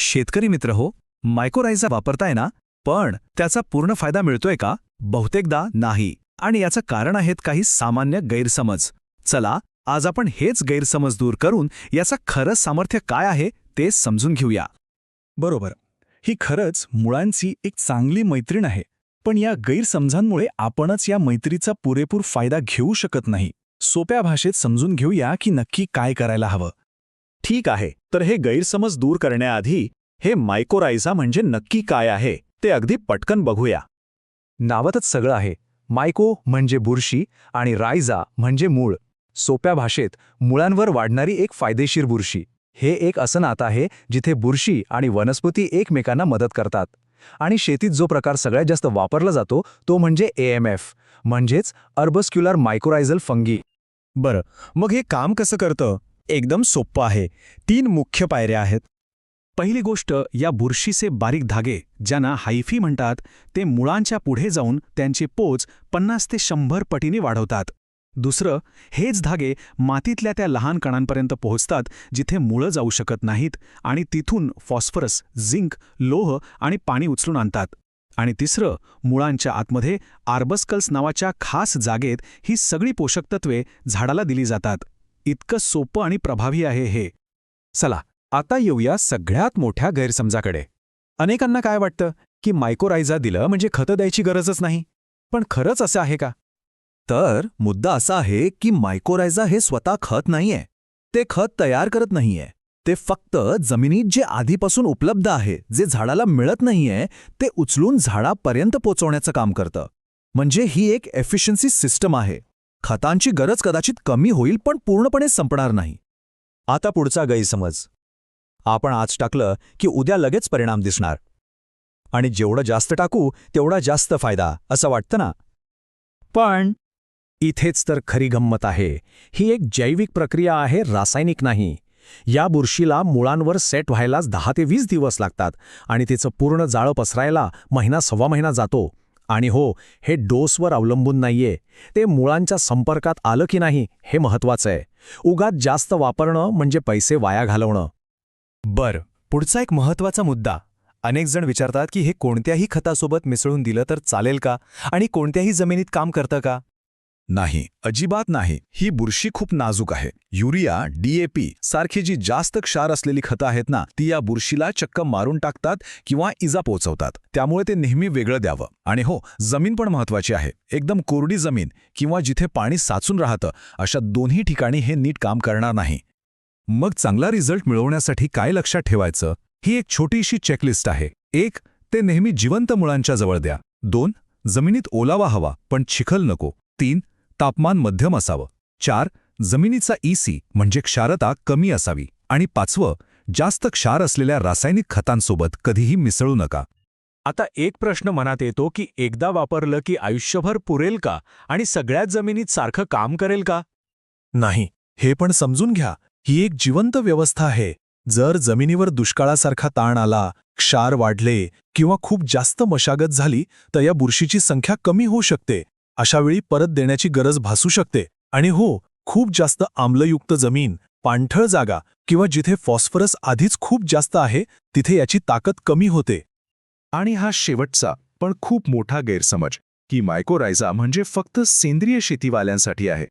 शेतकरी मित्र हो मायकोरायझा वापरताय ना पण त्याचा पूर्ण फायदा मिळतोय का? बहुतेकदा नाही. आणि याचं कारण आहेत काही सामान्य गैरसमज. चला आज आपण हेच गैरसमज दूर करून याचं खरं सामर्थ्य काय आहे ते समजून घेऊया. बरोबर. ही खरंच मुळांची एक चांगली मैत्रीण आहे. पण या गैरसमजांमुळे आपणच या मैत्रीचा पुरेपूर फायदा घेऊ शकत नाही. सोप्या भाषेत समजून घेऊया की नक्की काय करायला हवं. ठीक आहे तर हे गैरसमज दूर करण्याआधी हे मायकोरायझा म्हणजे नक्की काय आहे ते अगदी पटकन बघूया. नावातच सगळं आहे मायको म्हणजे बुरशी आणि रायझा म्हणजे मूळ. सोप्या भाषेत मुळांवर वाढणारी एक फायदेशीर बुरशी. हे एक असं नातं आहे जिथे बुरशी आणि वनस्पती एकमेकांना मदत करतात. आणि शेतीत जो प्रकार सगळ्यात जास्त वापरला जातो तो म्हणजे एएमएफ म्हणजेच अर्बस्क्युलर मायकोरायझल फंगी. बरं मग हे काम कसं करतं? एकदम सोप्पं आहे. तीन मुख्य पायऱ्या आहेत. पहिली गोष्ट या बुरशीचे बारीक धागे ज्यांना हायफी म्हणतात ते मुळांच्या पुढे जाऊन त्यांची पोच पन्नास ते शंभर पटीने वाढवतात. दुसरं हेच धागे मातीतल्या त्या लहान कणांपर्यंत पोहोचतात जिथे मुळं जाऊ शकत नाहीत आणि तिथून फॉस्फरस झिंक लोह आणि पाणी उचलून आणतात. आणि तिसरं मुळांच्या आतमध्ये आर्बस्कल्स नावाच्या खास जागेत ही सगळी पोषक तत्वे झाडाला दिली जातात. इतकं सोपं आणि प्रभावी आहे हे. चला आता येऊया सगळ्यात मोठ्या गैरसमजाकडे. अनेकांना काय वाटतं की मायकोरायझा दिलं म्हणजे खतं द्यायची गरजच नाही. पण खरंच असं आहे का? तर मुद्दा असा आहे की मायकोरायझा हे स्वतः खत नाहीये. ते खत तयार करत नाहीये. ते फक्त जमिनीत जे आधीपासून उपलब्ध आहे जे झाडाला मिळत नाहीये ते उचलून झाडापर्यंत पोचवण्याचं काम करतं. म्हणजे ही एक एफिशियन्सी सिस्टम आहे. खतांची गरज कदाचित कमी होईल पण पूर्णपणे संपणार नाही. आता पुढचा गैरसमज. आपण आज टाकलं की उद्या लगेच परिणाम दिसणार. आणि जेवढं जास्त टाकू तेवढा जास्त फायदा असं वाटतं ना? पण इथेच तर खरी गंमत आहे. ही एक जैविक प्रक्रिया आहे रासायनिक नाही. या बुरशीला मुळांवर सेट व्हायलाच दहा ते वीस दिवस लागतात आणि तिचं पूर्ण जाळं पसरायला महिना सव्वा महिना जातो. आणि हो हे डोसवर अवलंबून नाहीये. ते मुळांच्या संपर्कात आलं की नाही हे महत्वाचं आहे. उगात जास्त वापरणं म्हणजे पैसे वाया घालवणं. बर पुढचा एक महत्त्वाचा मुद्दा. अनेक जण विचारतात की हे कोणत्याही खतासोबत मिसळून दिलं तर चालेल का? आणि कोणत्याही जमिनीत काम करतं का? नाही अजिबात नाही. ही बुरशी खूप नाजूक आहे. युरिया डीएपी सारखी जी जास्त क्षार असलेली खतं आहेत ना ती या बुरशीला चक्क मारून टाकतात किंवा इजा पोचवतात. त्यामुळे ते नेहमी वेगळं द्यावं. आणि हो जमीन पण महत्वाची आहे. एकदम कोरडी जमीन किंवा जिथे पाणी साचून राहतं अशा दोन्ही ठिकाणी हे नीट काम करणार नाही. मग चांगला रिझल्ट मिळवण्यासाठी काय लक्षात ठेवायचं? ही एक छोटीशी चेकलिस्ट आहे. एक ते नेहमी जिवंत मुळांच्या जवळ द्या. दोन जमिनीत ओलावा हवा पण चिखल नको. तीन तापमान मध्यम असावं. चार जमिनीचा ईसी म्हणजे क्षारता कमी असावी. आणि पाचवं जास्त क्षार असलेल्या रासायनिक खतांसोबत कधीही मिसळू नका. आता एक प्रश्न मनात येतो की एकदा वापरलं की आयुष्यभर पुरेल का? आणि सगळ्याच जमिनीत सारखं काम करेल का? नाही. हे पण समजून घ्या. ही एक जिवंत व्यवस्था आहे. जर जमिनीवर दुष्काळासारखा ताण आला क्षार वाढले किंवा खूप जास्त मशागत झाली तर या बुरशीची संख्या कमी होऊ शकते. अशावेळी परत देण्याची गरज भासू शकते. आणि हो खूप जास्त आम्लयुक्त जमीन पाणथळ जागा किंवा जिथे फॉस्फरस आधीच खूप जास्त आहे तिथे याची ताकद कमी होते. आणि हा शेवटचा पण खूप मोठा गैरसमज. की मायकोरायझा म्हणजे फक्त सेंद्रिय शेतीवाल्यांसाठी आहे.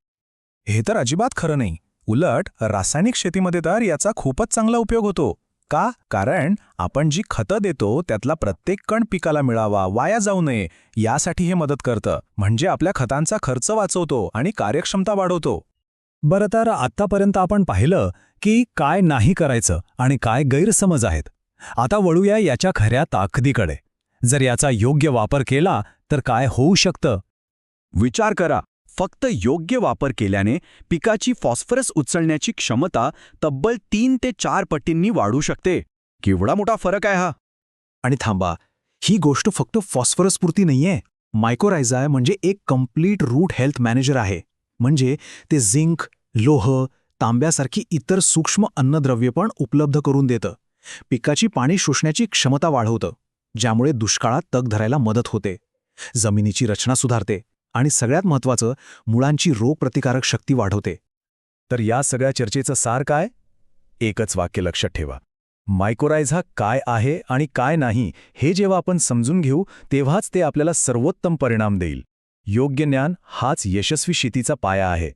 हे तर अजिबात खरं नाही. उलट रासायनिक शेतीमध्ये तर याचा खूपच चांगला उपयोग होतो. का? कारण आपण जी खतं देतो त्यातला प्रत्येक कण पिकाला मिळावा वाया जाऊ नये यासाठी हे मदत करतं. म्हणजे आपल्या खतांचा खर्च वाचवतो आणि कार्यक्षमता वाढवतो. बरं तर आत्तापर्यंत आपण पाहिलं की काय नाही करायचं आणि काय गैरसमज आहेत. आता वळूया याच्या खऱ्या ताकदीकडे. जर याचा योग्य वापर केला तर काय होऊ शकतं? विचार करा. फक्त योग्य वापर केल्याने पिकाची फॉस्फरस उचलण्याची क्षमता तब्बल तीन ते चार पटींनी वाढू शकते. केवढा मोठा फरक आहे हा. आणि थांबा ही गोष्ट फक्त फॉस्फरसपुरती नाहीये. मायकोरायझा म्हणजे एक कंप्लीट रूट हेल्थ मॅनेजर आहे. म्हणजे ते झिंक लोह तांब्यासारखी इतर सूक्ष्म अन्नद्रव्य पण उपलब्ध करून देतं. पिकाची पाणी शोषण्याची क्षमता वाढवतं ज्यामुळे दुष्काळात तग धरायला मदत होते. जमिनीची रचना सुधारते. आणि सगळ्यात महत्त्वाचं मुळांची रोगप्रतिकारक शक्ती वाढवते. तर या सगळ्या चर्चेचं सार काय? एकच वाक्य लक्षात ठेवा. मायकोरायझा हा काय आहे आणि काय नाही हे जेव्हा आपण समजून घेऊ तेव्हाच ते आपल्याला सर्वोत्तम परिणाम देईल. योग्य ज्ञान हाच यशस्वी शेतीचा पाया आहे.